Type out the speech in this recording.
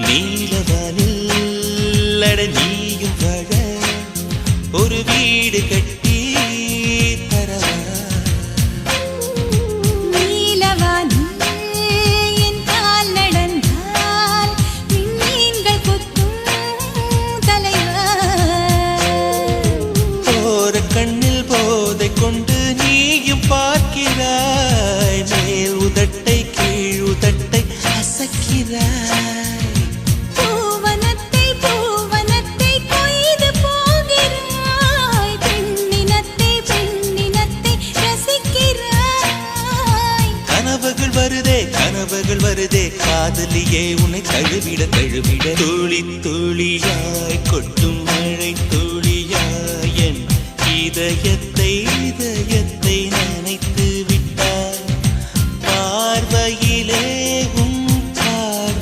நீலவானில் அட நீயும் வாழ ஒரு வீடு கட்டி தரவா நீலவானில் என் கால் நடந்தால் விண்மீன்கள் கொத்தும் தலைவா போற கண்ணில் போதை கொண்டு நீயும் பார்க்கிறாய் மேல் உதட்டை கீழ் உதட்டை அசக்கிறாய். கனவுகள் வருதே. காதலியே உன்னை தழுவிட தழுவிட. துளி துளியாய் கொட்டும் மழை துளியாய் என் இதயத்தை இதயத்தை